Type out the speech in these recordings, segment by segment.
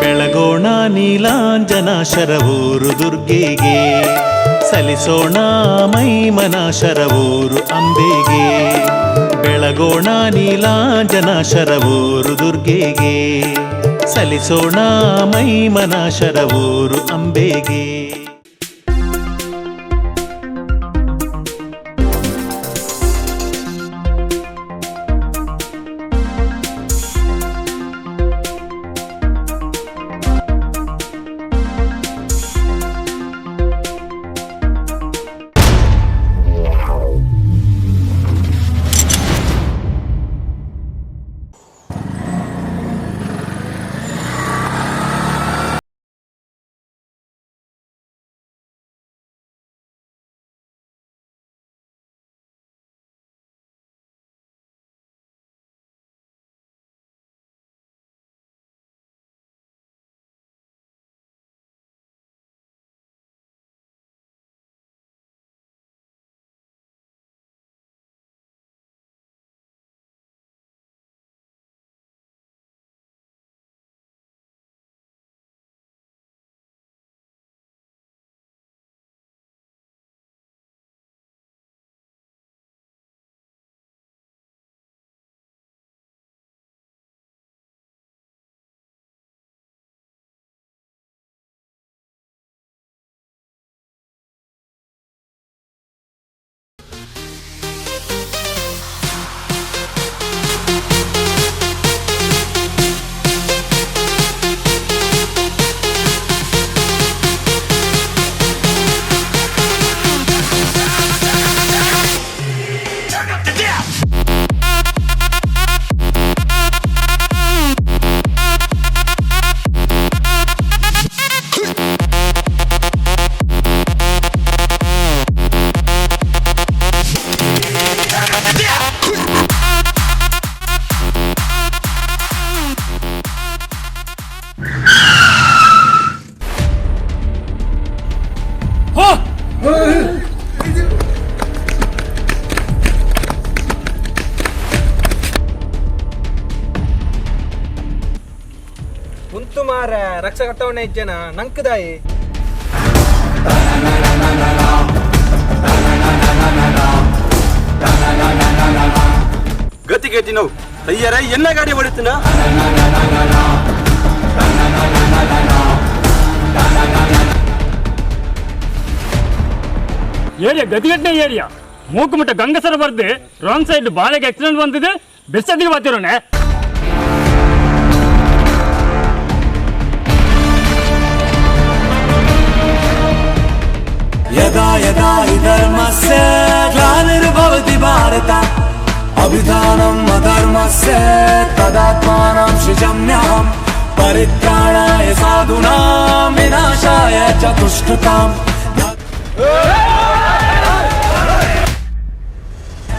ಬೆಳಗೋಣ ನೀಲಾಂಜನ ಶರವೂರು ದುರ್ಗೆಗೆ, ಸಲಿಸೋಣ ಮೈಮನ ಶರವೂರು ಅಂಬೆಗೆ. ಬೆಳಗೋಣ ನೀಲಾಂಜನ ಶರವೂರು ದುರ್ಗೆಗೆ, ಸಲಿಸೋಣ ಮೈಮನ ಶರವೂರು ಅಂಬೆಗೆ. ಕುಂತು ಮಾರ ರಕ್ಷ ಕಟ್ಟವಣ್ಣ ಇಜ್ಜನ ನಂಕದಾಯಿ ಗತಿ ಗತಿ ನಾವು ಅಯ್ಯರ ಎನ್ನ ಗಾಡಿ ಹೊಡಿತೀನ ಏರಿಯಾ ಗತಿಗಟ್ಟನೆ ಏರಿಯಾ ಮೂಕುಮುಟ್ಟ ಗಂಗಸರ ಬರ್ದು ರಾಂಗ್ ಸೈಡ್ ಬಾಳೆಗೆ ಆಕ್ಸಿಡೆಂಟ್ ಬಂದಿದೆ ಬೆಸ್ಸದಿಗೆ ಬರ್ತಿರೋನೆ यदा यदा हि धर्मस्य ग्लानिर्भवति भारत अभिधानम् अधर्मस्य तदात्मानं सृजम्यहम् परित्राणाय साधूनां विनाशाय च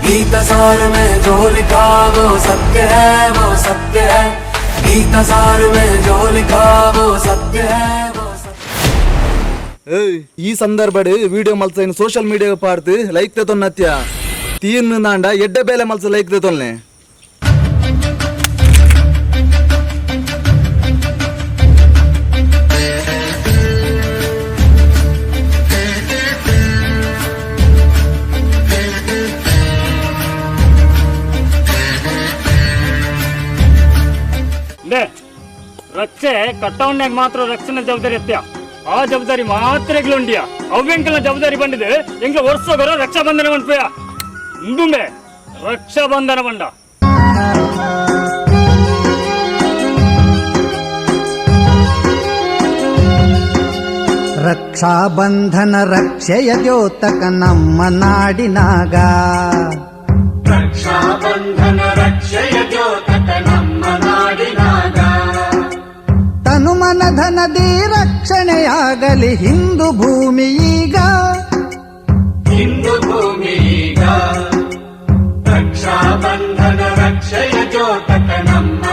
दुष्कृताम् गीतसार में जो लिखा वो सत्य है वो सत्य है गीतसार में जो लिखा वो सत्य है वो सत्य ಏಯ್ ಈ ಸಂದರ್ಭಡ್ video ಮಲ್ಸ social media Partha like ತೆತ್ತೊನ್ನತ್ಯ ತೀನ್ ನಾಂಡ ಎಡ್ಡ ಬೇಲೆ ಮಲ್ಸ ಲೈಕ್ ತೆತ್ತೊಲ್ನೆ ರಕ್ಷೆ ಕಟ್ಟವನ್ಯಾಗ ಮಾತ್ರ ರಕ್ಷಣೆ ಜವಾಬ್ದಾರಿ ಎತ್ತ ಆ ಜವಾಬ್ದಾರಿ ಮಾತ್ರ ಉಂಡಿಯ. ಅವ್ಯಂಕಲ ಜವಾಬ್ದಾರಿ ಬಂದಿದೆ. ಎಂಗ್ಲ ವರ್ಷೋಗರ ರಕ್ಷಾ ಬಂಧನ ಬಂದ್ಪಯ ಹಿಂದುಮೆ ರಕ್ಷಾ ಬಂಧನ ಬಂಡ ರಕ್ಷಾಬಂಧನ ರಕ್ಷೆಯ ದ್ಯೋತಕ ನಮ್ಮ ನಾಡಿನಾಗ. ತನು ನದಿ ರಕ್ಷಣೆಯಾಗಲಿ ಹಿಂದೂ ಭೂಮಿ ಈಗ. ಹಿಂದೂ ಭೂಮಿ ಈಗ. ರಕ್ಷಾ ಬಂಧನ ರಕ್ಷೆಯ ಜೋತಕ ನಮ್ಮ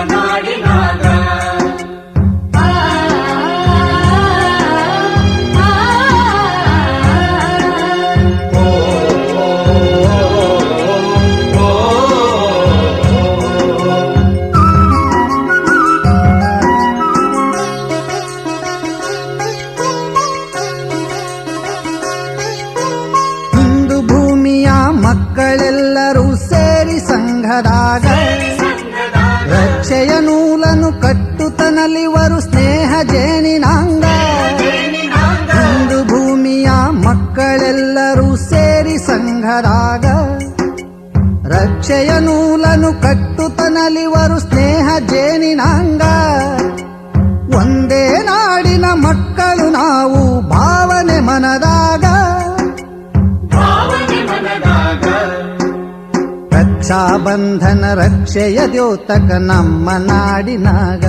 ಸಂಘದಾಗ ರಕ್ಷೆಯ ನೂಲನು ಕಟ್ಟುತನಲಿವರು ಸ್ನೇಹ ಜೇನಿನಾಂಗ. ಹಿಂದು ಭೂಮಿಯ ಮಕ್ಕಳೆಲ್ಲರೂ ಸೇರಿ ಸಂಘದಾಗ. ರಕ್ಷೆಯ ನೂಲನು ಕಟ್ಟುತನಲಿವರು ಸ್ನೇಹ ಜೇನಿನಾಂಗ. ಒಂದೇ ನಾಡಿನ ಮಕ್ಕಳು ನಾವು ಭಾವನೆ ಮನದಾಗ ರಕ್ಷಾ ಬಂಧನ ರಕ್ಷೆಯ ದ್ಯೋತಕ ನಮ್ಮ ನಾಡಿನಾಗ